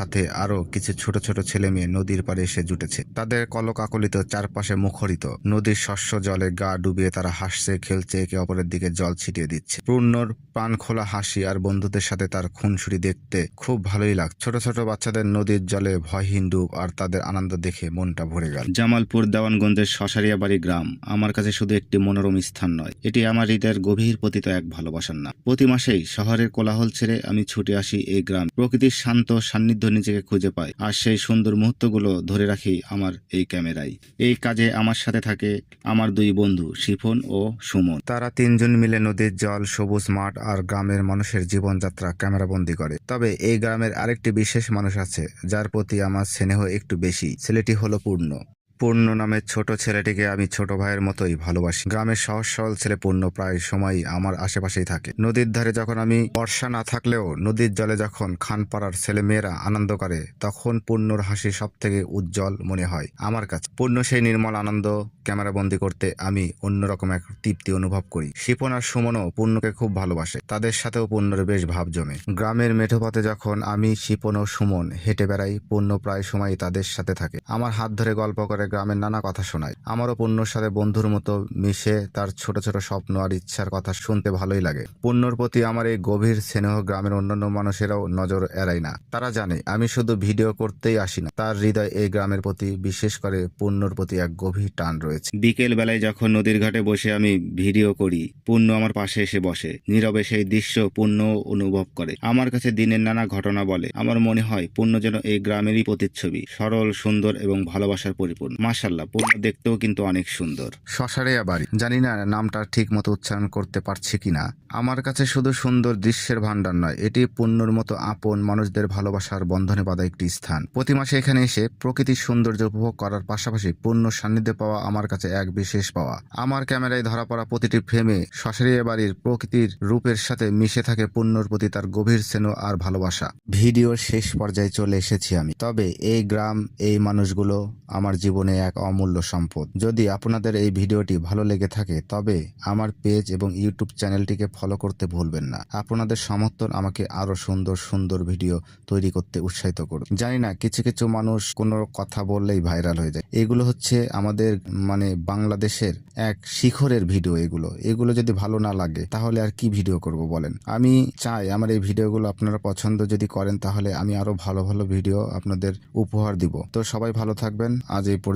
সাথে আরও কিছু ছোট ছোট ছেলে মেয়ে নদীর পাড়ে এসে জুটেছে। তাদের কলকাকলিত চারপাশে মুখরিত। নদীর শস্য জলে গা ডুবিয়ে তারা হাসছে, খেলছে, একে অপরের দিকে জল ছিটিয়ে দিচ্ছে। পূর্ণর প্রাণ খোলা হাসি আর বন্ধুদের সাথে তার খুনসুরি দেখতে খুব ভালোই লাগ ছোট ছোট বাচ্চাদের নদীর জলে ভয়হীন ডুব আর তাদের আনন্দ দেখে মনটা ভরে গেল। জামালপুর দেওয়ানগঞ্জের শশারিয়াবাড়ি গ্রাম আমার কাছে শুধু একটি মনোরম স্থান নয়, এটি আমার হৃদয়ের গভীর পতিত এক ভালোবাসার নাম। প্রতি মাসেই শহরের কোলাহল ছেড়ে আমি ছুটে আসি এই গ্রাম। প্রকৃতির শান্ত সান্নিধ্য নিজেকে খুঁজে পাই আর সেই সুন্দর মুহূর্তগুলো ধরে রাখি আমার এই ক্যামেরায়। এই কাজে আমার সাথে থাকে আমার দুই বন্ধু, শিফন ও সুমন। তারা তিনজন মিলে নদীর জল, সবুজ মাঠ আর গ্রামের মানুষের জীবনযাত্রা ক্যামেরাবন্দি করে। তবে এই গ্রামের আরেকটি বিশেষ মানুষ আছে, যার প্রতি আমার স্নেহ একটু বেশি। ছেলেটি হলো পূর্ণ। পূর্ণ নামের ছোট ছেলেটিকে আমি ছোট ভাইয়ের মতোই ভালোবাসি। গ্রামের সহজ সরল ছেলে পূর্ণ প্রায় সময়ই আমার আশেপাশেই থাকে। নদীর ধারে যখন আমি বর্ষা না থাকলেও নদীর জলে যখন খানপাড়ার ছেলে মেয়েরা আনন্দ করে, তখন পূর্ণর হাসি সব থেকে উজ্জ্বল মনে হয় আমার কাছে। পূর্ণ সেই নির্মল আনন্দ ক্যামেরাবন্দি করতে আমি অন্যরকম এক তৃপ্তি অনুভব করি। শিপন আর সুমনও পূর্ণকে খুব ভালোবাসে। তাদের সাথেও পূর্ণর বেশ ভাব জমে। গ্রামের মেঠোপথে যখন আমি শিপন ও সুমন হেঁটে বেড়াই, পূর্ণ প্রায় সময় তাদের সাথে থাকে। আমার হাত ধরে গল্প করে গ্রামের নানা কথা শোনায়। আমারও পূর্ণর সাথে বন্ধুর মতো মিশে তার ছোট ছোট স্বপ্ন আর ইচ্ছার কথা শুনতে ভালোই লাগে। পূর্ণর প্রতি আমার এই গভীর স্নেহ গ্রামের অন্যান্য মানুষেরাও নজর এড়ায় না। তারা জানে, আমি শুধু ভিডিও করতেই আসি না। তার হৃদয় এই গ্রামের প্রতি, বিশেষ করে পূর্ণর প্রতি এক গভীর টান রয়েছে। বিকেল বেলায় যখন নদীর ঘাটে বসে আমি ভিডিও করি পূর্ণ আমার পাশে এসে বসে। নীরবে সেই দৃশ্য পূর্ণ অনুভব করে। আমার কাছে দিনের নানা ঘটনা বলে। আমার মনে হয় পূর্ণ যেন এই গ্রামেরই প্রতিচ্ছবি। সরল, সুন্দর এবং ভালোবাসার পরিপূর্ণ। মাশাল্লাহ পণ্য দেখতেও কিন্তু অনেক সুন্দর। শশারেয়া বাড়ি, জানি না নামটা ঠিক মতো উচ্চারণ করতে পারছি কিনা। আমার কাছে শুধু সুন্দর দৃশ্যের ভান্ডার নয়, এটি পূর্ণর মতো আপন মানুষদের ভালোবাসার বন্ধনে বাঁধা একটি স্থান। প্রতি মাসে এখানে এসে প্রকৃতির সৌন্দর্য উপভোগ করার পাশাপাশি পূর্ণ সান্নিধ্যে পাওয়া আমার কাছে এক বিশেষ পাওয়া। আমার ক্যামেরায় ধরা পড়া প্রতিটি ফ্রেমে শশারিয়া বাড়ির প্রকৃতির রূপের সাথে মিশে থাকে পূর্ণর প্রতি তার গভীর স্নেহ আর ভালোবাসা। ভিডিওর শেষ পর্যায়ে চলে এসেছি আমি। তবে এই গ্রাম, এই মানুষগুলো আমার জীবনে এক অমূল্য সম্পদ। যদি আপনাদের এই ভিডিওটি ভালো লেগে থাকে, তবে আমার পেজ এবং ইউটিউব চ্যানেলটিকে ফলো করতে ভুলবেন না। আপনাদের সমর্থন আমাকে আরও সুন্দর সুন্দর ভিডিও তৈরি করতে উৎসাহিত করুন। জানি না, কিছু কিছু মানুষ কোনো কথা বললেই ভাইরাল হয়ে যায়। এগুলো হচ্ছে আমাদের মানে বাংলাদেশের এক শিখরের ভিডিও এগুলো। এগুলো যদি ভালো না লাগে, তাহলে আর কি ভিডিও করব বলেন? আমি চাই আমার এই ভিডিওগুলো আপনারা পছন্দ যদি করেন, তাহলে আমি আরও ভালো ভালো ভিডিও আপনাদের উপহার দিব। তো সবাই ভালো থাকবেন। আজ এই